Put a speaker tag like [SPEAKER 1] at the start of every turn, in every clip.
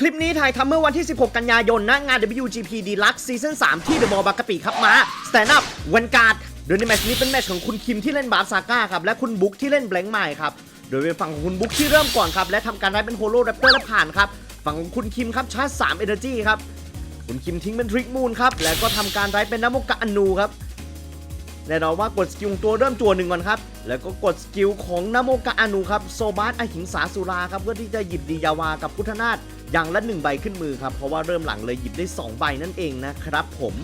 [SPEAKER 1] คลิปนี้ถ่ายทำเมื่อวันที่ 16 กันยายนณงาน WGP Deluxe Season 3 ที่เดอะมอลล์บางกะปิครับมา Stand Up วันการ์ดโดยในแมตช์นี้เป็นแมตช์ของคุณคิมที่เล่นบาร์ซาก้าครับและคุณบุ๊กที่เล่นแบงค์ไมล์ครับโดยเป็นฝั่งของคุณบุ๊กที่เริ่มก่อนครับและทำการได้เป็นโฮโลแรปเตอร์และผ่านครับฝั่งของคุณคิมครับชาร์จ3 Energy ครับคุณคิมทิ้งเป็นทริกมูนครับแล้วก็ทำการได้เป็นน้ำมกะอนูครับแน่นอนว่ากดสกิลตัวเริ่มจัวหนึ่งก่อนครับ แล้วก็กดสกิลของนโมกะอนูครับโซบาสอหิงสาสุราครับเพื่อที่จะหยิบดียาวากับพุทธนาถ อย่างละหนึ่งใบขึ้นมือครับ เพราะว่าเริ่มหลังเลยหยิบได้ 2 ใบนั่นเองนะครับผม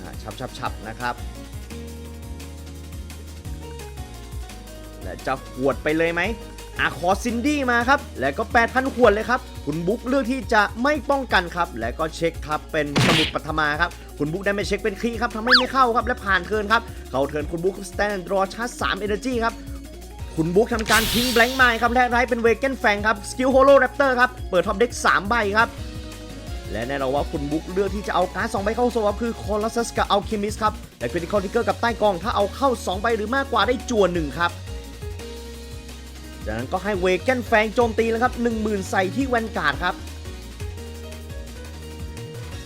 [SPEAKER 1] อาชับชับชับนะครับ และจะหวดไปเลยไหมอาขอซินดี้มาครับ แล้วก็ 8,000 ขวดเลยครับ คุณบุ๊กเลือกที่จะไม่ป้องกันครับ แล้วก็เช็คครับ เป็นสมุดปัทมาครับ คุณบุ๊กได้ไม่เช็คเป็นคีครับทำให้ไม่เข้าครับ และผ่านเทินครับ เขาเทินคุณบุ๊กสแตนด์รอชาร์จ3 Energy ครับ คุณบุ๊กทำการทิ้งแบงค์ไมล์ครับและไรเป็นเวเกนแฟงครับสกิลโฮโลแรปเตอร์ครับเปิดท็อปเด็ก3ใบครับและแน่นอนว่าคุณบุ๊กเลือกที่จะเอาการ์ด2ใบเข้าโซครับคือคอลัสสกับอัลคิมิสครับและคริติคอลทิกเกอร์กับใต้กอง ถ้าเอาเข้า 2 ใบหรือมากกว่าได้จวนหนึ่งครับจากนั้นก็ให้เวเกนแฟงโจมตีแล้วครับ10,000 ใส่ที่แวนการ์ดครับ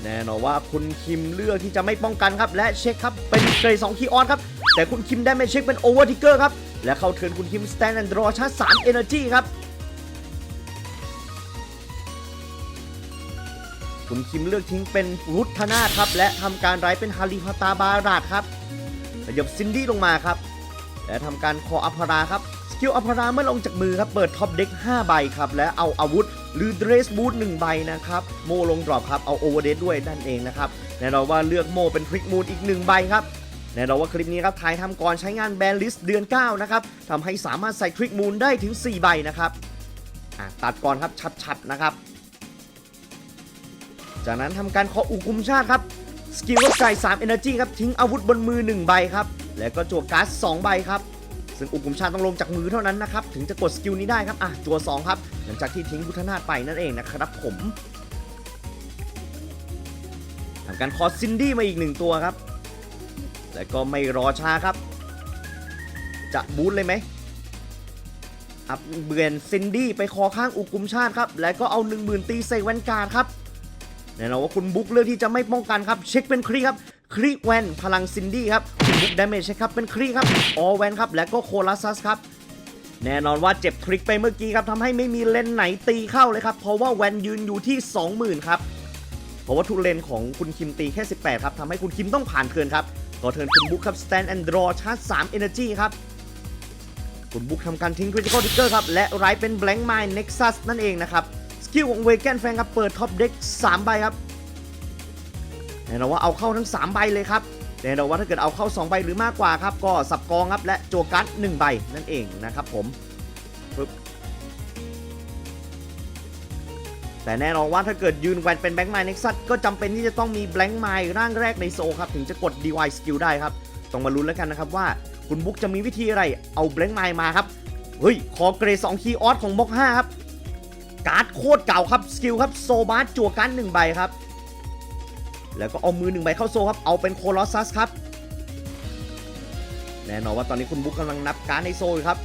[SPEAKER 1] แน่นอนว่าคุณคิมเลือกที่จะไม่ป้องกันครับและเช็คครับเป็นเกรย์2คีออนครับแต่คุณคิมได้ไม่เช็คเป็นโอเวอร์ทิกเกอร์ครับ และเข้าเทิร์นคุณคิมสแตนแอนด์รอชาร์จ3 Energy ครับ คุณคิมเลือกทิ้งเป็นรุทธนาครับ และทำการไร้เป็นฮาริพาตาบาราดครับขยับซินดี้ลงมาครับ และทำการคออัพพาราครับ สกิลอัพพาราเมื่อลงจากมือครับ เปิดท็อปเด็ก5ใบครับ และเอาอาวุธหรือเดรสบูท1ใบนะครับ โมลงดรอปครับ เอาโอเวอร์เดด้วยนั่นเองนะครับแน่นอนว่าเลือกโมเป็นทริกมูนอีก1ใบครับ แน่นอนว่าคลิปนี้ครับถ่ายทำก่อนใช้งานแบนลิสเดือน 9 นะครับทำให้สามารถใส่ทริกมูนได้ถึง 4 ใบนะครับตัดก่อนครับชัดๆนะครับ จากนั้นทำการเคาะอุกุมชาติครับสกิลก็จ่าย3 Energy ครับทิ้งอาวุธบนมือ 1 ใบครับ แล้วก็จั่วการ์ด2ใบครับซึ่งอุกุมชาติต้องลงจากมือเท่านั้นนะครับถึงจะกดสกิลนี้ได้ครับอะจั่ว2ครับหลังจากที่ทิ้งพุทธนาถไปนั่นเองนะครับผมทำการคอซินดี้มาอีกหนึ่งตัวครับ แล้วก็ไม่รอช้าครับ จะบูทเลยไหมอัพเบือนซินดี้ไปคอข้างอุกุมชาติครับ แล้วก็เอา 10,000 ตีใส่แวนการ์ดครับแน่นอนว่าคุณบุ๊กเลือกที่จะไม่ป้องกันครับ เช็คเป็นครีครับครีแวนพลังซินดี้ครับคุณบุ๊กดาเมจเช็ครับเป็นครีครับออแวนครับและก็โคลัสซัสครับแน่นอนว่าเจ็บทริกไปเมื่อกี้ครับทำให้ไม่มีเลนไหนตีเข้าเลยครับ เพราะว่าแวนยืนอยู่ที่ 20,000 ครับ เพราะว่าทุกเลนของคุณคิมตีแค่ 18 ครับทำให้คุณคิมต้องผ่านเทินครับ ต่อเทิร์นคุณบุ๊กครับ stand and draw ชาร์จ3 energy ครับคุณบุ๊กทำการทิ้ง critical trigger ครับ และไรเป็น blank mind nexus นั่นเองนะครับ สกิลของเวแกนแฟงครับเปิดท็อปเด็ก3ใบครับแน่นอนว่าเอาเข้าทั้ง 3 ใบเลยครับแน่นอนว่าถ้าเกิดเอาเข้า 2 ใบหรือมากกว่าครับ ก็สับกองครับและโจการ์ด1ใบนั่นเองนะครับผม แต่แน่นอนว่าถ้าเกิดยืนแวนเป็นแบงค์ไมล์เน็กซัสก็จำเป็นที่จะต้องมีแบงค์ไมล์ร่างแรกในโซครับ ถึงจะกด DY Skill ได้ครับ ต้องมาลุ้นแล้วกันนะครับว่าคุณบุ๊กจะมีวิธีอะไรเอาแบงค์ไมล์มาครับ เฮ้ยคอเกรด2คีย์ออสของม็อก5ครับ การ์ดโคตรเก่าครับ สกิลครับโซบาร์จั่วการ์ดหนึ่งใบครับ แล้วก็เอามือหนึ่งใบเข้าโซครับ เอาเป็นโคลอสซัสครับ แน่นอนว่าตอนนี้คุณบุ๊กกำลังนับการ์ดในโซครับ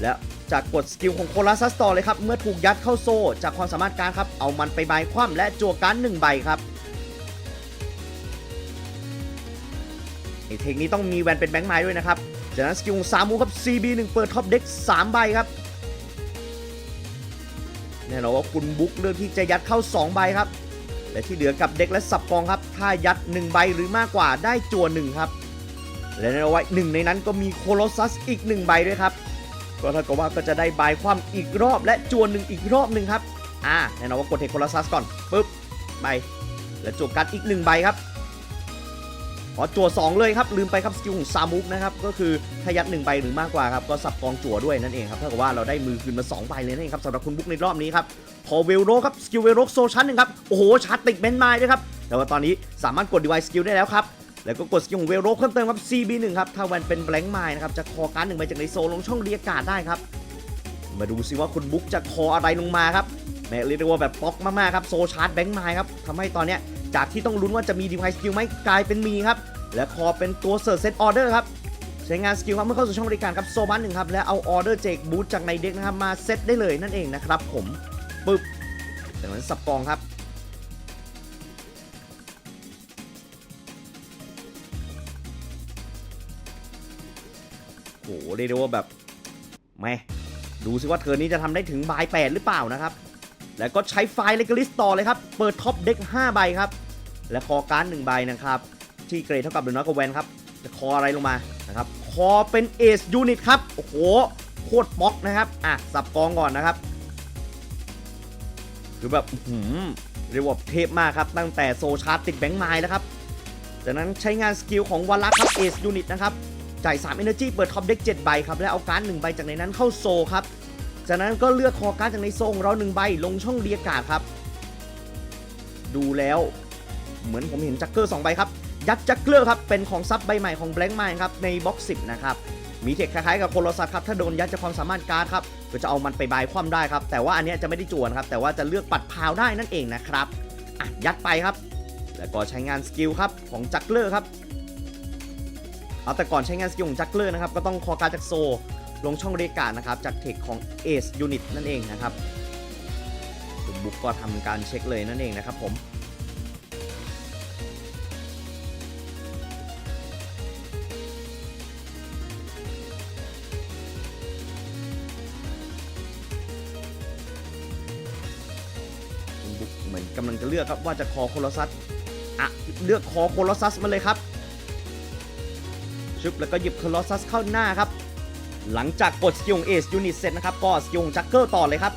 [SPEAKER 1] และ จากกดสกิลของโคลอสซัสต่อเลยครับ เมื่อถูกยัดเข้าโซ่ จากความสามารถการครับ เอามันไปใบคว่ำและจั่วการ์ดหนึ่งใบครับไอเทคนี้ต้องมีแวนเป็นแบงค์ไม้ด้วยนะครับ จากนั้นสกิลของซามูครับ CB1 เปิดท็อปเด็ก3ใบครับแน่นอนว่าคุณบุ๊กเลือกที่จะยัดเข้า 2 ใบครับ และที่เหลือกับเด็กและสับกองครับ ถ้ายัด 1 ใบหรือมากกว่าได้จัวหนึ่งครับ และแน่นอนว่าหนึ่งในนั้นก็มีโคโลซัสอีก 1 ใบด้วยครับ ก็เท่ากับว่าก็จะได้ใบความอีกรอบและจัวหนึ่งอีกรอบหนึ่งครับ อ่าแน่นอนว่ากดเทคโคโลซัสก่อนปึ๊บใบและจวกัดอีก1ใบครับขอจั่ว2เลยครับลืมไปครับสกิลของซามุกนะครับก็คือถ้ายัด1ใบหรือมากกว่าครับก็สับกองจั่วด้วยนั่นเองครับเท่ากับว่าเราได้มือคืนมา2ใบเลยนั่นเองครับสำหรับคุณบุ๊กในรอบนี้ครับพอเวลโรครับสกิลเวลโรโซชั้นหนึ่งครับโอ้โหชาร์ติดเบนไมล์ด้วยครับแต่ว่าตอนนี้สามารถกดดีไวสกิลได้แล้วครับ แล้วก็กดสกิลของเวลโรเพิ่มเติมครับ CB1 ครับ ถ้าแวนเป็นแบงค์ไมล์นะครับ จะคอการ์ดหนึ่งใบจากในโซลงช่องเรียกการ์ดได้ครับ มาดูซิว่าคุณบุ๊กจะคออะไรลงมาครับแม้เรียกได้ว่าแบบป๊อกมากๆครับ โซชาร์จแบงค์ไมล์ครับทำให้ตอนเนี้ยจากที่ต้องลุ้นว่าจะมีดีไวสกิลไหมกลายเป็นมีครับ และคอเป็นตัวเสิร์ชเซตออเดอร์ครับใช้งานสกิลครับเมื่อเข้าสู่ช่องบริการครับโซบันหนึ่งครับและเอาออเดอร์เจกบูทจากในเด็กนะครับมาเซตได้เลยนั่นเองนะครับผมปึ๊บจากนั้นสับกองครับ โหเรียกได้ว่าแบบแม่ดูสิว่าเธอนี้จะทำได้ถึงบายแปดหรือเปล่านะครับ แล้วก็ใช้ไฟล์เลกลิสต่อเลยครับ เปิดท็อปเด็ก5ใบครับ และคอการ์ด1ใบนะครับ ที่เกรดเท่ากับหรือน้อยกว่าแวนครับ จะคออะไรลงมานะครับ คอเป็นเอสยูนิตครับ โอ้โห โคตรป๊อกนะครับ อะ สับกองก่อนนะครับ คือแบบหือเรียกว่าเทพมากครับ ตั้งแต่โซชาร์ตติดแบงค์ไม้แล้วครับ จากนั้นใช้งานสกิลของวาลักครับเอสยูนิตนะครับ จ่าย3 Energy เปิดท็อปเด็ก7ใบครับ และเอาการ์ด1ใบจากในนั้นเข้าโซครับ จากนั้นก็เลือกคอการ์ดจากในโซของเรา1ใบลงช่องเรียกการ์ดครับ ดูแล้วเหมือนผมเห็นจักเกอร์2ใบครับ ยัดจักเกอร์ครับ เป็นของซับใบใหม่ของ Blank Mind ครับ ในบ็อกซ์10นะครับมีเทคคล้ายๆกับโคโลซัสครับ ถ้าโดนยัดจากความสามารถการ์ดครับ ก็จะเอามันไปบายคว่ำได้ครับ แต่ว่าอันนี้จะไม่ได้จวนครับ แต่ว่าจะเลือกปัดพาวได้นั่นเองนะครับอะยัดไปครับ แล้วก็ใช้งานสกิลครับของจักเกอร์ครับ เอาแต่ก่อนใช้งานสกิลของจักเกอร์นะครับก็ต้องคอการจากโซ ลงช่องเรียกการนะครับจากเทคของ Ace Unit นั่นเองนะครับคุณบุ๊กก็ทำการเช็คเลยนั่นเองนะครับผมบุ๊กเหมือนกำลังจะเลือกครับว่าจะคอโคลอซัสอะเลือกคอโคลอซัสมาเลยครับ ชึบแล้วก็หยิบคลอซัสเข้าหน้าครับ หลังจากกดสกิลของเอสยูนิตเสร็จนะครับก็สกิลของจักเกอร์ต่อเลยครับ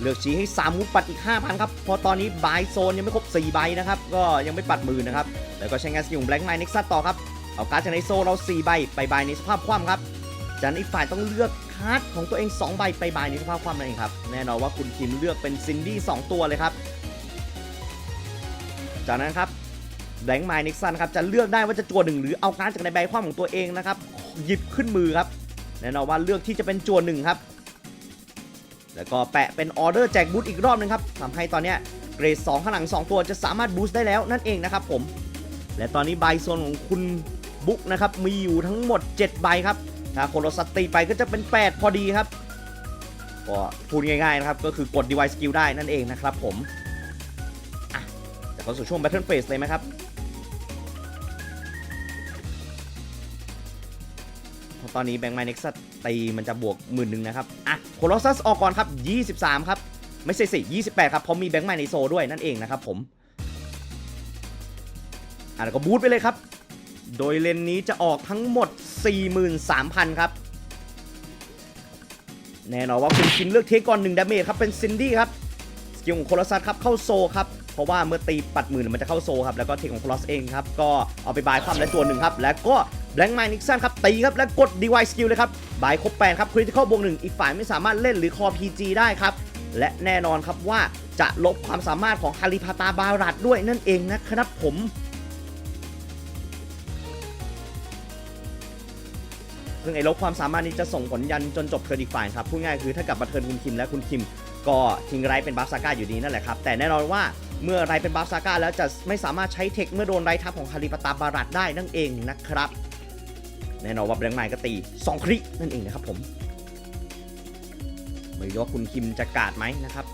[SPEAKER 1] เลือกชี้ให้3มุกปัดอีก 5,000 ครับเพราะตอนนี้บายโซนยังไม่ครบ4ใบนะครับ ก็ยังไม่ปัดมือนะครับ แล้วก็ใช้งานสกิลของแบล็กไมน์เน็กซัสต่อครับ เอาการ์ดจากในโซเรา4ใบไปบายในสภาพคว่ำครับจากนั้นอีกฝ่ายต้องเลือกการ์ดของตัวเอง 2 ใบไปบายในสภาพคว่ำนั่นเองครับ แน่นอนว่าคุณคิมเลือกเป็นซินดี้2ตัวเลยครับ จากนั้นครับ แบงค์ไมล์นิกซันครับจะเลือกได้ว่าจะจัวหนึ่งหรือเอาการ์ดจากในใบความของตัวเองนะครับหยิบขึ้นมือครับแน่นอนว่าเลือกที่จะเป็นจัวหนึ่งครับ แล้วก็แปะเป็นออเดอร์แจกบูทอีกรอบหนึงครับทำให้ตอนนี้เกรด2ข้างหลัง 2 ตัวจะสามารถบูสต์ได้แล้วนั่นเองนะครับผม และตอนนี้ใบโซนของคุณบุ๊กนะครับมีอยู่ทั้งหมด 7 ใบครับ ถ้าโคโราสตตีไปก็จะเป็น 8 พอดีครับ ก็พูดง่ายๆนะครับ ก็คือกด device skill ได้นั่นเองนะครับผมจะเข้าสู่ช่วง Battle Phase เลยไหมครับ ตอนนี้แบงค์ไมเน็กซัสตีมันจะบวกหมื่นหนึ่งนะครับ อะโคลอซัสออกก่อนครับ 23 ครับ ไม่ใช่สิ 28 ครับเพราะมีแบงค์ไมในโซด้วยนั่นเองนะครับผมอะแล้วก็บูทไปเลยครับ โดยเลนนี้จะออกทั้งหมด 43,000 ครับ แน่นอนว่าคุณคินเลือกเทคก่อน1ดาเมจครับเป็นซินดี้ครับสกิลของโคลอซัสครับเข้าโซครับ เพราะว่าเมื่อตีปัดหมื่นมันจะเข้าโซครับแล้วก็เทคของคลอสเองครับก็เอาไปบายความและตัวหนึ่งครับแล้วก็แบงค์ไมนิกซันครับตีครับแล้วกด DY Skill เลยครับบายครบแปดครับคริติคอลบวกหนึ่งอีกฝ่ายไม่สามารถเล่นหรือคอ PG ได้ครับและแน่นอนครับว่าจะลบความสามารถของฮาริพาตาบารัดด้วยนั่นเองนะครับผมซึ่งไอ้ลบความสามารถนี้จะส่งผลยันจนจบเทิร์นอีกฝ่ายครับพูดง่ายคือถ้ากลับมาเทิร์นคุณคิมและคุณคิม ก็ทิ้งไรเป็นบัฟซาก้าอยู่ดีนั่นแหละครับ แต่แน่นอนว่า เมื่อไรเป็นบัฟซาก้าแล้วจะไม่สามารถใช้เทคเมื่อโดนไรทับของคาริปตาบารัดได้นั่นเองนะครับ แน่นอนว่าแบงค์ไมค์ก็ตี 2ครินั่นเองนะครับผมไม่รู้ว่าคุณคิมจะกาดไหมนะครับ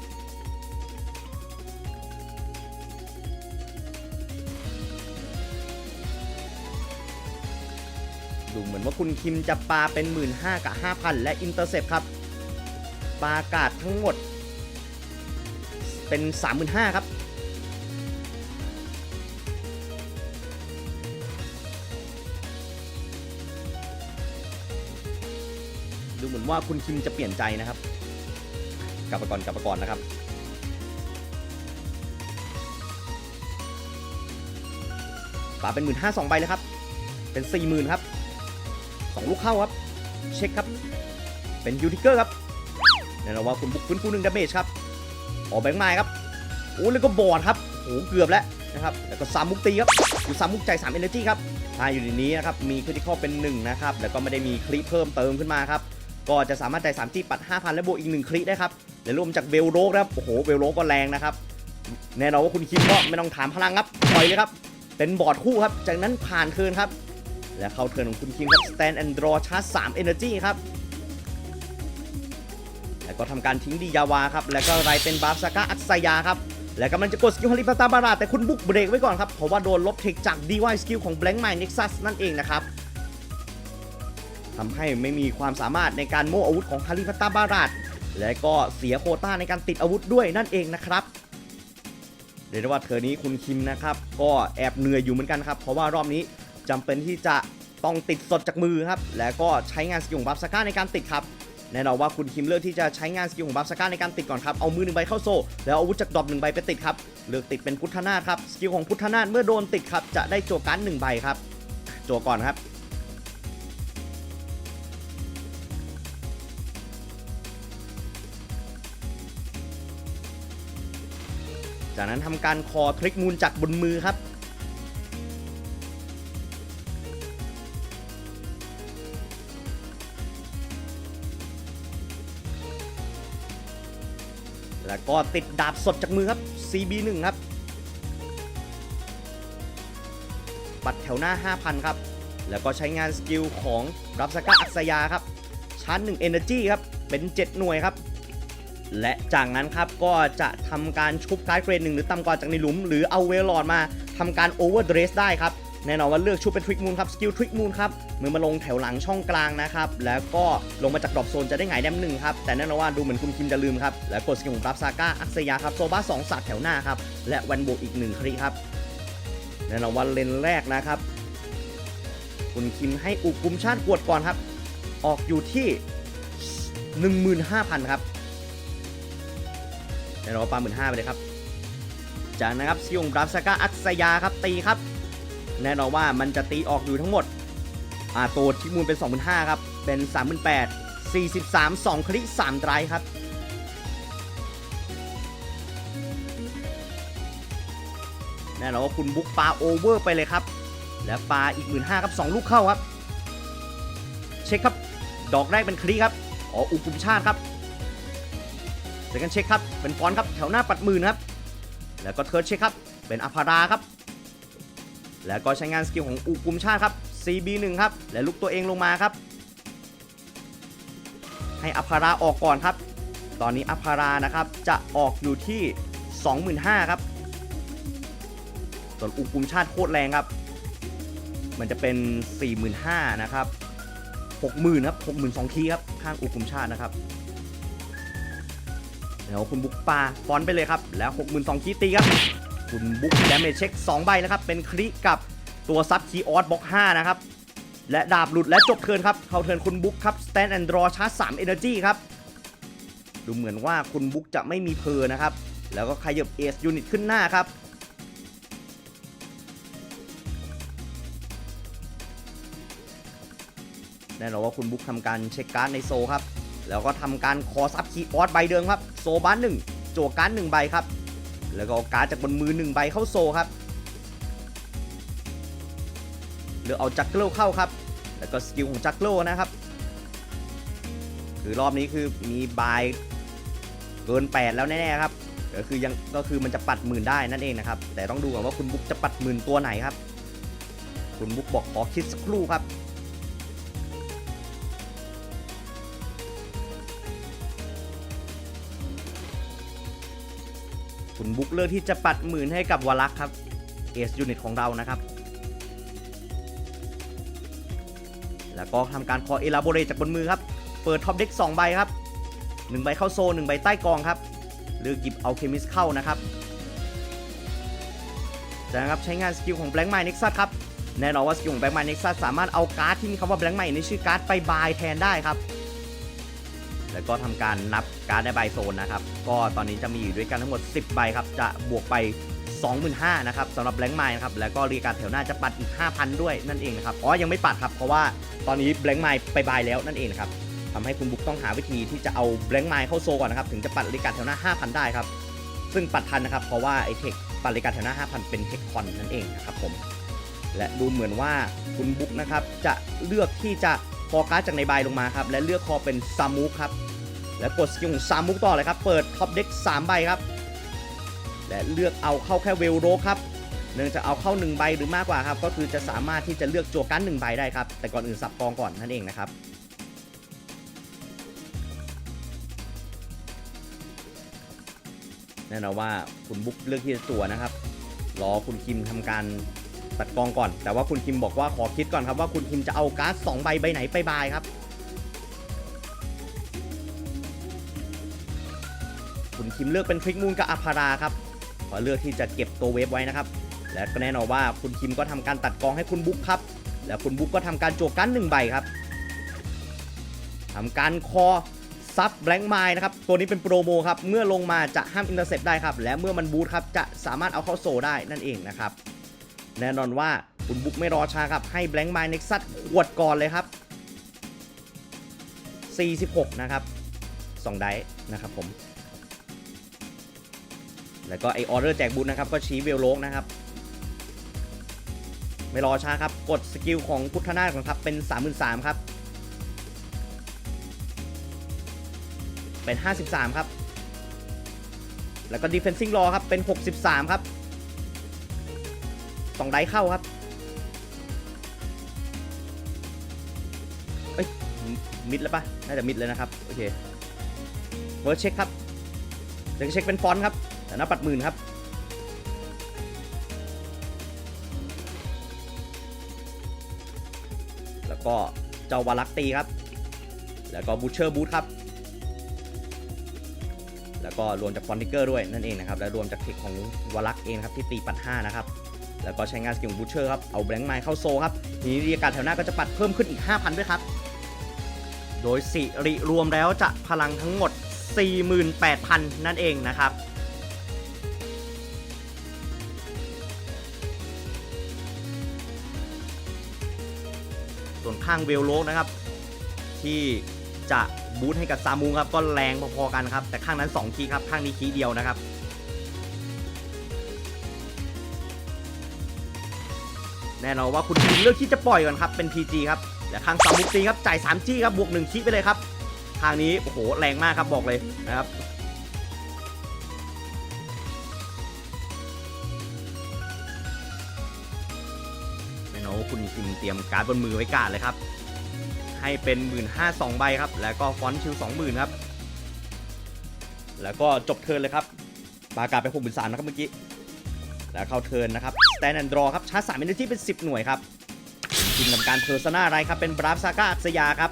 [SPEAKER 1] ดูเหมือนว่าคุณคิมจะปาเป็น 1 5ื่นกับ 5,000 และอินเตอร์เซปครับ ปากาดทั้งหมดเป็น 35,000 ครับ ว่าคุณคิมจะเปลี่ยนใจนะครับ กลับมาก่อนกลับมาก่อนนะครับปาเป็น1 5 0 0 2ใบเลยครับ เป็น40,000ครับ2ลูกเข้าครับ เช็คครับ เป็นยูทิเกอร์ครับแน่นอนว่าคุณบุกฟื้นฟูหนึ่งดาเมจครับออกแบงค์ไม้ครับโอ้แล้วก็บอดครับโอ้เกือบแล้วนะครับแล้วก็สามมุกตีครับอยู่สามมุกใจสามเอเนจีครับถ้าอยู่ในนี้นะครับมีคริติคอลเป็น1นะครับแล้วก็ไม่ได้มีคลิปเพิ่มเติมขึ้นมาครับ ก็จะสามารถจ่าย3จีปัด 5,000 และบวกอีก 1 คลิได้ครับและรวมจากเวลโรกนะครับ โอ้โหเวลโรกก็แรงนะครับ แน่นอนว่าคุณคิมก็ไม่ต้องถามพลังครับปล่อยเลยครับ เป็นบอร์ดคู่ครับ จากนั้นผ่านเทินครับ และเข้าเทิร์นของคุณคิมครับ stand and draw charge 3 energy ครับแล้วก็ทำการทิ้งดียาวาครับ แล้วก็ไรเป็นบาร์ซากาอัศยาครับ แล้วกำลังจะกดสกิลฮาริปาตาบาราแต่คุณบุกเบรกไว้ก่อนครับ เพราะว่าโดนลบเทคจากดีวายสกิลของแบงค์ไมน์เน็กซัสนั่นเองนะครับ ทำให้ไม่มีความสามารถในการโม่อาวุธของฮาริปาตาบาราและก็เสียโคต้าในการติดอาวุธด้วยนั่นเองนะครับเรียกได้ว่าเธอนี้คุณคิมนะครับ ก็แอบเหนื่อยอยู่เหมือนกันครับ เพราะว่ารอบนี้จำเป็นที่จะต้องติดสดจากมือครับ แล้วก็ใช้งานสกิลของบัฟซาก้าในการติดครับ แน่นอนว่าคุณคิมเลือกที่จะใช้งานสกิลของบัฟซาก้าในการติดก่อนครับ เอามือหนึ่งใบเข้าโซ่ แล้วอาวุธจากดรอปหนึ่งใบไปติดครับ เลือกติดเป็นพุทธนาถครับ สกิลของพุทธนาถเมื่อโดนติดครับจะได้โจการหนึ่งใบครับ โจก่อนครับ จากนั้นทำการคอทริกมูลจากบนมือครับ แล้วก็ติดดาบสดจากมือครับ CB1 ครับ ปัดแถวหน้า 5,000 ครับ แล้วก็ใช้งานสกิลของรับสก้าอัศยาครับชาร์จ1 Energy ครับ เป็น 7 หน่วยครับ และจากนั้นครับก็จะทำการชุบการ์ดเกรดหนึ่งหรือต่ำกว่าจากในหลุม หรือเอาเวลลอดมาทำการโอเวอร์เดรสได้ครับแน่นอนว่าเลือกชุบเป็นทริกมูลครับสกิลทริกมูลครับมือมาลงแถวหลังช่องกลางนะครับแล้วก็ลงมาจากดรอปโซนจะได้หงายแดมหนึ่งครับแต่แน่นอนว่าดูเหมือนคุณคิมจะลืมครับแล้วกดสกิลของรับซาก้าอักษยาครับโซบ้าสองสัตว์แถวหน้าครับและแวนโบกอีกหนึ่งครีครับแน่นอนว่าเลนแรกนะครับ คุณคิมให้อุกุมชาติกวดก่อนครับ ออกอยู่ที่ 15,000 ครับ แน่นอนว่าปาหมื่นห้าไปเลยครับ จากนั้นครับซิยงบราสกาอักษยาครับตีครับ แน่นอนว่ามันจะตีออกอยู่ทั้งหมดอ่าตัวที่มูลเป็น 25,000ครับ เป็น 38,000 43 2คลิ3ไตรครับ แน่นอนว่าคุณบุ๊กปลาโอเวอร์ไปเลยครับ และปลาอีก 15,000ครับ 2 ลูกเข้าครับ เช็คครับ ดอกแรกเป็นคลิครับ อ๋ออุกุมชาติครับ เซคันเช็คครับ เป็นฟอนครับ แถวหน้าปัดมื่นครับ แล้วก็เทิร์ดเช็คครับ เป็นอภาราครับ แล้วก็ใช้งานสกิลของอุกุมชาติครับ CB1 ครับ และลุกตัวเองลงมาครับ ให้อภาราออกก่อนครับ ตอนนี้อภารานะครับ จะออกอยู่ที่ 25,000ครับ ส่วนอุกุมชาติโคตรแรงครับ มันจะเป็น 45,000นะครับ 60,000ครับ62,000คีย์ครับ ข้างอุกุมชาตินะครับ แล้วคุณบุ๊กปาฟอนไปเลยครับ แล้ว 62,000คีย์ตีครับ คุณบุ๊กแดมเมจเช็ค 2 ใบแล้วครับ เป็นคลิกกับตัวซับคีออสบล็อก 5 นะครับ และดาบหลุดและจบเทิร์นครับ เข้าเทิร์นคุณบุ๊กครับสแตนแอนด์รอชาร์จ3 Energy ครับ ดูเหมือนว่าคุณบุ๊กจะไม่มีเพอร์นะครับ แล้วก็ขยับเอสยูนิตขึ้นหน้าครับแน่นอนว่าคุณบุ๊กทำการเช็คการ์ดในโซครับ แล้วก็ทำการคอซับคีออสใบเดิมครับ โซบ้านหนึ่งโจการ์ดหนึ่งใบครับ แล้วก็เอการ์ดจากบนมือหนึ่งใบเข้าโซครับหรือเอาจักรเกิลเข้าครับ แล้วก็สกิลของจักรเกิลนะครับ คือรอบนี้คือมีบายเกิน 8 แล้วแน่ๆครับ ก็คือยังก็คือมันจะปัดหมื่นได้นั่นเองนะครับ แต่ต้องดูก่อนว่าคุณบุ๊กจะปัดหมื่นตัวไหนครับ คุณบุ๊กบอกขอคิดสักครู่ครับ คุณบุ๊กเลือกที่จะปัดหมื่นให้กับวาลักครับเอสยูนิตของเรานะครับแล้วก็ทำการคอเอลาโบเรจากบนมือครับ เปิดท็อปเด็ก2ใบครับ1ใบเข้าโซน1ใบใต้กองครับเลือกหยิบเอาเคมิสเข้านะครับจากนั้นครับใช้งานสกิลของแบงค์ไมน์เน็กซัสครับแน่นอนว่าสกิลของแบงค์ไมน์เน็กซัสสามารถเอาการ์ดที่มีคำว่าแบงค์ไมน์ในชื่อการ์ดไปบายแทนได้ครับ แล้วก็ทำการนับการ์ดในใบโซนนะครับ ก็ตอนนี้จะมีอยู่ด้วยกันทั้งหมด 10 ใบครับ จะบวกไป 25,000นะครับสำหรับแบงค์ไมล์นะครับ แล้วก็รีการแถวหน้าจะปัดอีก 5,000 ด้วยนั่นเองนะครับ อ๋อ ยังไม่ปัดครับ เพราะว่าตอนนี้แบงค์ไมล์ไปบายแล้วนั่นเองครับทำให้คุณบุ๊กต้องหาวิธีที่จะเอาแบงค์ไมล์เข้าโซก่อนนะครับ ถึงจะปัดรีการแถวหน้า 5,000 ได้ครับ ซึ่งปัดทันนะครับ เพราะว่าไอเทคปัดรีการแถวหน้า 5,000 เป็นเทคคอนนั่นเองนะครับผม และดูเหมือนว่าคุณบุ๊กนะครับจะเลือกที่จะ คอการ์ดจากในใบลงมาครับ และเลือกคอเป็นซามูครับ แล้วกดสกิลของซามุกต่อเลยครับ เปิดท็อปเด็ก3ใบครับ และเลือกเอาเข้าแค่เวลโรครับ เนื่องจากเอาเข้า 1 ใบหรือมากกว่าครับ ก็คือจะสามารถที่จะเลือกจั่วกัน1ใบได้ครับ แต่ก่อนอื่นสับกองก่อนนั่นเองนะครับแน่นอนว่าคุณบุ๊กเลือกที่จะจัวนะครับ รอคุณคิมทำการ ตัดกองก่อน แต่ว่าคุณคิมบอกว่าขอคิดก่อนครับว่าคุณคิมจะเอาการ์ดสองใบใบไหนไปบายครับ คุณคิมเลือกเป็นทริกมูนกับอาพาราครับขอเลือกที่จะเก็บตัวเวฟไว้นะครับ และก็แน่นอนว่าคุณคิมก็ทำการตัดกองให้คุณบุ๊กครับ แล้วคุณบุ๊กก็ทำการโจั่วกันหนึ่งใบครับทำการคอซับแบงค์ไมล์นะครับ ตัวนี้เป็นโปรโมครับ เมื่อลงมาจะห้ามอินเตอร์เซปได้ครับ และเมื่อมันบูทครับ จะสามารถเอาเข้าโซได้นั่นเองนะครับ แน่นอนว่าคุณบุ๊กไม่รอช้าครับ ให้แบงค์ไมล์เน็กซัสขวดก่อนเลยครับ 46 นะครับ 2 ไดส์นะครับผม แล้วก็ไอออเดอร์แจกบูทนะครับ ก็ชี้เวลโลกนะครับ ไม่รอช้าครับ กดสกิลของพุทธนาถก่อนครับ เป็น 33,000ครับ เป็น 53 ครับ แล้วก็ defending law ครับ เป็น 63 ครับ 2ไดเข้าครับเอ้ยมิดแล้วปะน่าจะมิดเลยนะครับ โอเคเวิร์เช็คครับเดี๋ยวเช็คเป็นฟอนต์ครับ แต่น้าปัดหมื่นครับแล้วก็เจ้าวาลักตีครับ แล้วก็บูเชอร์บูทครับ แล้วก็รวมจากฟอนติเกอร์ด้วยนั่นเองนะครับ และรวมจากเทคของวาลักเองครับที่ตีปัด5นะครับ แล้วก็ใช้งานสกิลของบูเชอร์ครับ เอาแบงค์ไมล์เข้าโซครับทีนี้รียการแถวหน้าก็จะปัดเพิ่มขึ้นอีก 5,000 ด้วยครับ โดยสิริรวมแล้วจะพลังทั้งหมด 48,000 นั่นเองนะครับส่วนข้างเวลโลกนะครับ ที่จะบูทให้กับซามูครับก็แรงพอๆกันครับ แต่ข้างนั้น 2 คีครับ ข้างนี้คีเดียวนะครับ แน่นอนว่าคุณทีมเลือกที่จะปล่อยก่อนครับเป็น PG ครับและข้างซามุกตีครับจ่าย 3G ครับบวก1คิไปเลยครับทางนี้โอ้โหแรงมากครับบอกเลยนะครับแน่นอนว่าคุณคิมเตรียมการ์ดบนมือไว้การเลยครับ ให้เป็น1 5 0 0 0 2ใบครับ แล้วก็ฟอนต์ชิล20,000ครับ แล้วก็จบเทิร์นเลยครับปากาไป6 3 0 0นะครับเมื่อกี้แล้วเข้าเทิร์นนะครับ แตนแอนดรอครับชาร์จ3 Energy เป็น 10 หน่วยครับทีมทำการเพอร์ซนาไรครับ เป็นบราฟซาก้าอักษยาครับ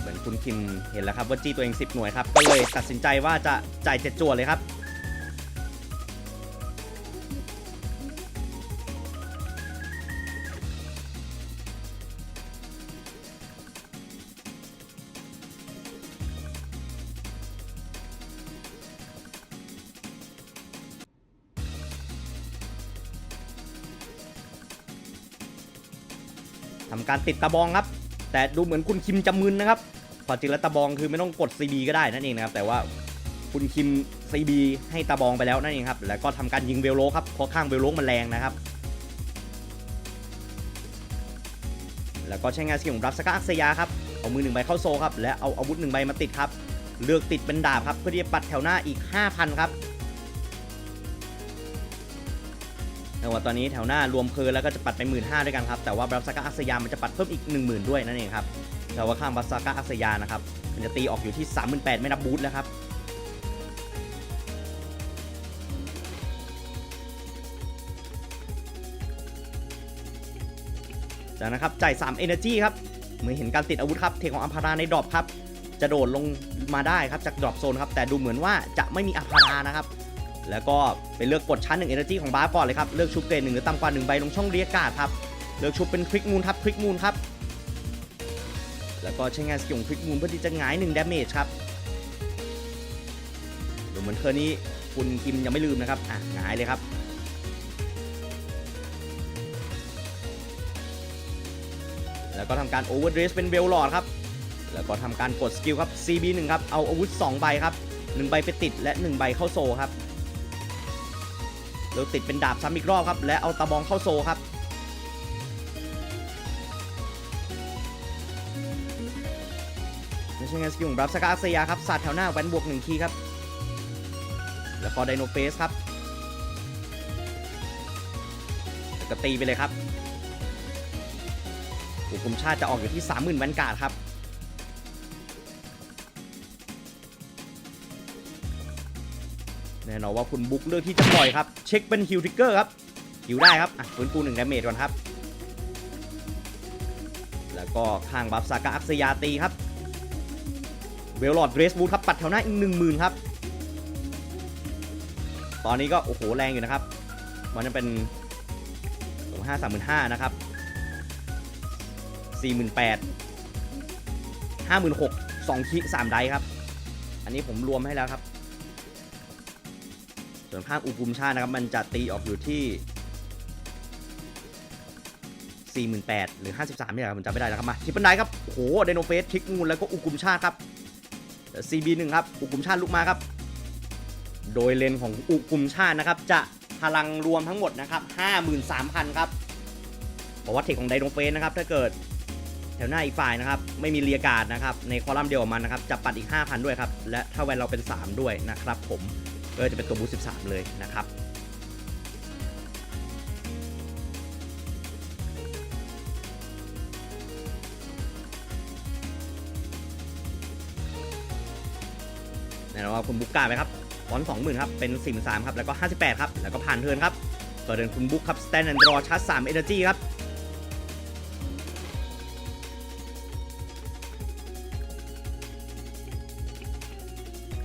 [SPEAKER 1] เหมือนคุณคิมเห็นแล้วครับว่าจี้ตัวเอง 10 หน่วยครับ ก็เลยตัดสินใจว่าจะจ่ายเจ็ดจั่วเลยครับำการติดตะบองครับ แต่ดูเหมือนคุณคิมจะมึนนะครับความจริงแล้วตะบองคือไม่ต้องกด CB ก็ได้นั่นเองนะครับ แต่ว่าคุณคิม CB ให้ตะบองไปแล้วนั่นเองครับ แล้วก็ทำการยิงเวลโลครับเพราะข้างเวลโลมันแรงนะครับ แล้วก็ใช้งานสกิลของรับสกัดอักษยาครับ เอามือหนึ่งใบเข้าโซครับ และเอาอาวุธหนึ่งใบมาติดครับ เลือกติดเป็นดาบครับ เพื่อที่จะปัดแถวหน้าอีก 5,000 ครับ แต่ว่าตอนนี้แถวหน้ารวมเพลแล้วก็จะปัดไป 1 5ื่นด้วยกันครับ แต่ว่าบรัสกาอักษยามันจะปัดเพิ่มอีก 10,000 ด้วยนั่นเองครับ แต่ว่าข้างบรัสกาอักษยานะครับ มันจะตีออกอยู่ที่ 38,000 ไม่นับบูทแล้วครับจากนั้นครับจ่าย3 Energy ครับเมื่อเห็นการติดอาวุธครับ เทของอัมพาราในดรอปครับ จะโดดลงมาได้ครับจากดรอปโซนครับ แต่ดูเหมือนว่าจะไม่มีอัมพารานะครับ แล้วก็ไปเลือกกดชั้นหนึ่ง Energy ของบาร์ก่อนเลยครับ เลือกชุบเกรดหนึ่งหรือต่ำกว่า1ใบลงช่องเรียกการ์ดครับ เลือกชุบเป็นคลิกมูลครับคลิกมูลครับ แล้วก็ใช้งานสกิลของคลิกมูลเพื่อที่จะหงาย1 damage ครับดูเหมือนเทอร์นี้คุณคิมยังไม่ลืมนะครับ อะหงายเลยครับแล้วก็ทำการ overdress เป็นเวลลอดครับ แล้วก็ทำการกดสกิลครับ CB 1 ครับ เอาอาวุธ 2 ใบครับ 1 ใบไปติดและ 1 ใบเข้าโซครับ แล้วติดเป็นดาบซ้ำอีกรอบครับ และเอาตะบองเข้าโซครับไม่ใช่งานสกิลของบรับสกาอักษยาครับสาดแถวหน้าแวนบวก1คีย์ครับ แล้วก็ไดโนเฟสครับแล้วก็ตีไปเลยครับอุคุมชาติจะออกอยู่ที่ 30,000แวนการ์ดครับ น่นอนว่าคุณบุ๊กเลือกที่จะปล่อยครับ เช็คเป็นฮิลทิกเกอร์ครับฮิวได้ครับอะฟื้นฟูหนึ่งดาเมจก่อนครับ แล้วก็ข้างบัฟซากาอักษยาตีครับ เวลลอดเรสบูทครับ ปัดแถวหน้าอีกหนึ่งหมื่นครับ ตอนนี้ก็ โอ้โห แรงอยู่นะครับ มันจะเป็นห้าสามหมื่นห้านะครับสี่หมื่นแปดห้าหมื่นหกสองคิสามไดครับ อันนี้ผมรวมให้แล้วครับ ส่วนข้างอุกุมชาตินะครับ มันจะตีออกอยู่ที่ 48,000หรือ 53ไม่ใช่ครับผมจำไม่ได้แล้วครับมาทิปเปิลไดครับโอ้โหไดโนเฟสทิกงูลแล้วก็อุกุมชาติครับ CB1 ครับอุกุมชาติลุกมาครับ โดยเลนของอุกุมชาตินะครับ จะพลังรวมทั้งหมดนะครับ 53,000 ครับเพราะว่าเทคของไดโนเฟสนะครับ ถ้าเกิดแถวหน้าอีกฝ่ายนะครับ ไม่มีเรียการ์ดนะครับ ในคอลัมน์เดียวกับมันนะครับ จะปัดอีก 5,000 ด้วยครับ และถ้าแวนเราเป็น 3 ด้วยนะครับผม ก็จะเป็นตัวบูส13 เลยนะครับแน่นอนว่าคุณบุ๊กกล้าไหมครับฟอนต์20,000ครับ เป็น43ครับ แล้วก็58ครับ แล้วก็ผ่านเทิร์นครับ ต่อเดินคุณบุ๊กครับ stand and draw ชาร์จ3 energy ครับ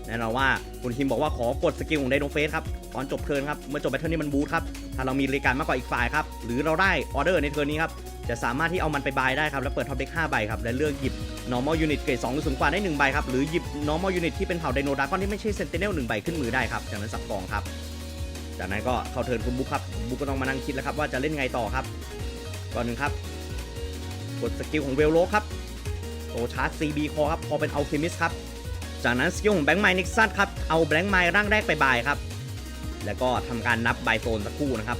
[SPEAKER 1] แน่นอนว่าคุณคิมบอกว่าขอกดสกิลของไดโนเฟสครับตอนจบเทิร์นครับเมื่อจบแบทเทิลนี้มันบูทครับถ้าเรามีรายการมากกว่าอีกฝ่ายครับหรือเราได้ออเดอร์ในเทิร์นนี้ครับจะสามารถที่เอามันไปบายได้ครับแล้วเปิดท็อปเด็ก5ใบครับและเลือกหยิบ normal unit เกรด2หรือสูงกว่าได้1ใบครับหรือหยิบ normal unit ที่เป็นเผ่าไดโนดากอนที่ไม่ใช่ sentinel 1ใบขึ้นมือได้ครับจากนั้นสับกองครับ จากนั้นก็เข้าเทิร์นคุณบุ๊คครับบุ๊คก็ต้องมานั่งคิดแล้วครับว่าจะเล่นไงต่อครับก่อนหนึ่งครับกดสกิลของเวลโลครับโตชาร์จ CB คอครับพอเป็นอัลเคมิสครับ จากนั้นสกิลของแบงค์ไมล์น็กซัสครับ เอาแบงค์ไมล์ร่างแรกไปบายครับ แล้วก็ทำการนับบายโซนสักครู่นะครับ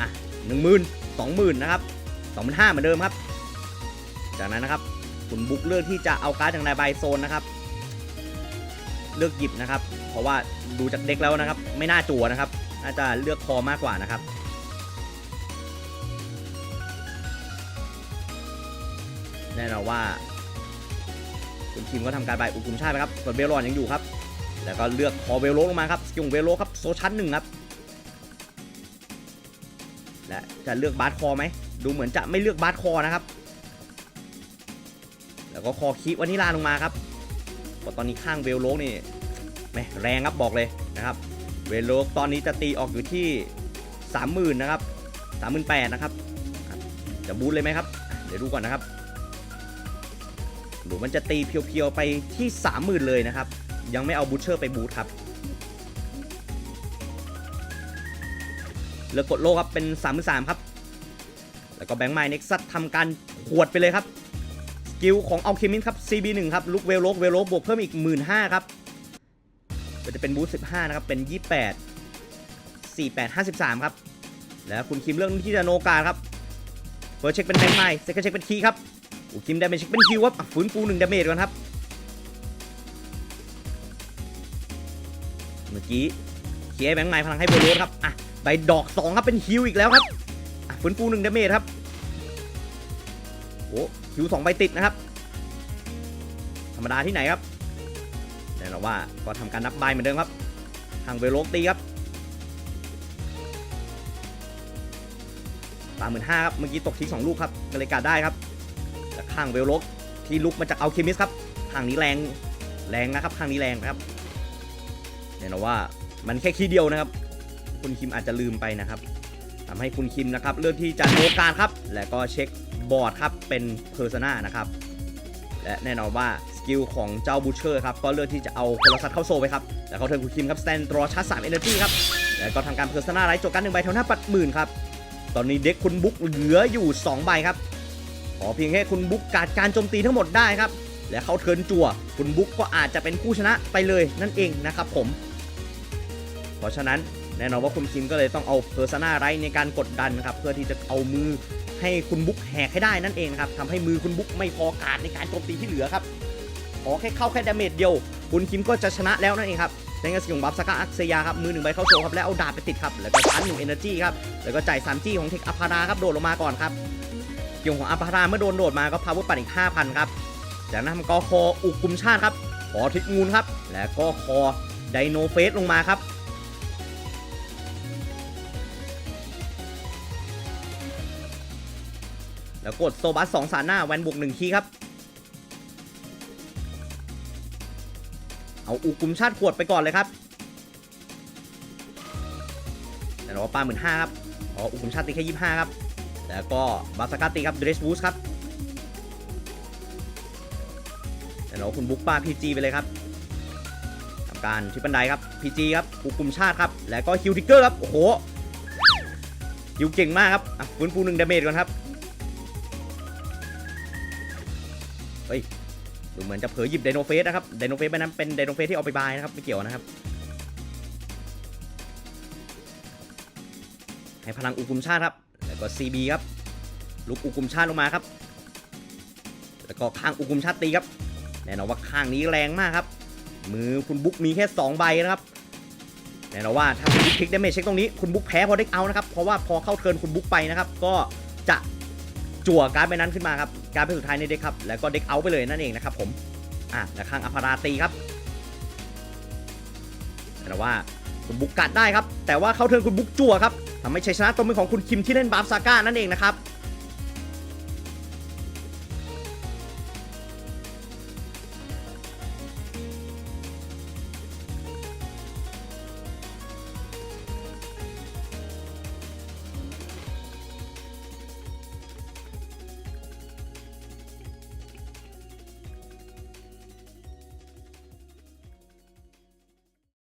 [SPEAKER 1] อะหนึ่งหมื่นสองหมื่นนะครับสองพันห้าเหมือนเดิมครับ จากนั้นนะครับคุณบุ๊กเลือกที่จะเอาการ์ดจากในบายโซนนะครับ เลือกหยิบนะครับ เพราะว่าดูจากเด็กแล้วนะครับ ไม่น่าจั่วนะครับ น่าจะเลือกคอมากกว่านะครับแน่นอนว่า คุณคิมก็ทำการบายอุกุมชาติไปครับส่วนเบลลอนยังอยู่ครับ แล้วก็เลือกคอเวลโลลงมาครับสกิลเวลโลครับโซชั้นหนึ่งครับและจะเลือกบาร์คอไหมดูเหมือนจะไม่เลือกบาร์คอนะครับ แล้วก็คอคีวานิลาลงมาครับพราะตอนนี้ข้างเวลโลนี่แหมแรงครับบอกเลยนะครับ เวลโลตอนนี้จะตีออกอยู่ที่ 30,000 นะครับ 38,000 นะครับ จะบูทเลยไหมครับ เดี๋ยวดูก่อนนะครับ มันจะตีเพียวๆไปที่ 30,000 เลยนะครับ ยังไม่เอาบูชเชอร์ไปบูทครับเลือกกดโลครับเป็น33ครับ แล้วก็แบงค์ไมล์เน็กซัสทำการขวดไปเลยครับ สกิลของอัลเคมินครับ CB1 ครับลุกเวลโลกเวลโลกบวกเพิ่มอีก 15,000ครับก็จะเป็นบูท15 นะครับ เป็น 28 48 53 ครับ แล้วคุณคิมเรื่องที่จะโนกาครับเฟิร์สเช็คเป็นแบงค์ไมล์เซคเช็คเป็นคีย์ครับ อูคิมดาเมจเป็นคิวครับอะฟื้นฟูหนึ่งดาเมจก่อนครับ เมื่อกี้เคลียร์แบงค์ไม้พลังให้เบอร์โรสครับอะใบดอก2ครับเป็นคิวอีกแล้วครับอะฟื้นฟูหนึ่งดาเมจครับโอ้คิวสองใบติดนะครับ ธรรมดาที่ไหนครับแน่นอนว่าก็ทำการนับใบเหมือนเดิมครับ ทางเวโรสตีครับสามหมื่นห้าครับ เมื่อกี้ตกทิ้งสองลูกครับก็เลยกาได้ครับ และข้างเวลโลกที่ลุกมาจากเอัลเคมิสครับข้างนี้แรงแรงนะครับข้างนี้แรงนะครับแน่นอนว่ามันแค่คีเดียวนะครับ คุณคิมอาจจะลืมไปนะครับทำให้คุณคิมนะครับ เลือกที่จะโนการครับ และก็เช็คบอร์ดครับเป็นเพอร์ซนานะครับและแน่นอนว่าสกิลของเจ้าบูเชอร์ครับก็เลือกที่จะเอาโคลอสัตเข้าโซไปครับแล้วเขาเทิร์นคุณคิมครับสแตนดรอชาร์จสามเอเนอร์จีครับแล้วก็ทำการเพอร์ซนาไรจบการหนึ่งใบเท่าหน้าปัดหมื่นครับตอนนี้เด็กคุณบุ๊กเหลืออยู่สองใบครับ อเพียงแค่คุณบุ๊กการดการโจมตีทั้งหมดได้ครับ และเขาเทินจั่ว คุณบุ๊กก็อาจจะเป็นผู้ชนะไปเลยนั่นเองนะครับผม เพราะฉะนั้นแน่นอนว่าคุณคิมก็เลยต้องเอาเพอร์ซนาไรในการกดดันครับเพื่อที่จะเอามือให้คุณบุ๊กแหกให้ได้นั่นเองครับทำให้มือคุณบุ๊กไม่พอการดในการโจมตีที่เหลือครับขอแค่เข้าแค่ดาเมจเดียว คุณคิมก็จะชนะแล้วนั่นเองครับในกระสุนบัฟสกาอักเซียครับ มือหนึ่งใบเข้าโซครับ แล้วเอาดาบไปติดครับ แล้วก็ชาร์จหนึ่งเอเนอร์จีครับ แล้วก็จ่ายสามจี้ของเทคอพาราครับ โดดลงมาก่อนครับ กิลของอัปพาราเมื่อโดนโดดมาก็พาวเวอร์ปั่นอีก 5,000 ครับ จากนั้นทำก็คออุกกุมชาติครับขอทิศงูนครับ แล้วก็คอไดโนเฟสลงมาครับแล้วกดโซบัสสองสารหน้าแวนบวกหนึ่งคีครับ เอาอุกุมชาติขวดไปก่อนเลยครับ แต่เราว่าปาหมื่นห้าครับ อ๋ออุกุมชาติตีแค่ยี่ห้าครับ แล้วก็บาสกาตีครับเดรสวูสครับแต่เราคุณบุ๊กป้าพีจีไปเลยครับทำการที่บันไดครับพีจีครับอุกุมชาติครับ แล้วก็ฮิวทิกเกอร์ครับโอ้โหฮิวเก่งมากครับอะฟื้นฟูหนึ่งดาเมจก่อนครับเฮ้ยดูเหมือนจะเผลอหยิบไดโนเฟสนะครับไดโนเฟสไปนั้นเป็นไดโนเฟสที่เอาไปบายนะครับไม่เกี่ยวนะครับให้พลังอุกุมชาติครับ ก็ CB ครับ ลุกอุกุมชาติลงมาครับ แล้วก็ข้างอุกุมชาติตีครับแน่นอนว่าข้างนี้แรงมากครับ มือคุณบุ๊กมีแค่2ใบนะครับแน่นอนว่าถ้าคุณบุ๊กคลิกดาเมจเช็คตรงนี้คุณบุ๊กแพ้พอเด็กเอานะครับเพราะว่าพอเข้าเทิร์นคุณบุ๊กไปนะครับ ก็จะจั่วการ์ดใบนั้นขึ้นมาครับการ์ดใบสุดท้ายในเด็กครับแล้วก็เด็กเอาไปเลยนั่นเองนะครับผมอะแล้วข้างอภาราตีครับแต่ว่าคุณบุ๊กกัดได้ครับ แต่ว่าเข้าเทิร์นคุณบุ๊กจั่วครับ ทำให้ชัยชนะตรงเป็นของคุณคิมที่เล่นบาฟซาก้านั่นเองนะครับ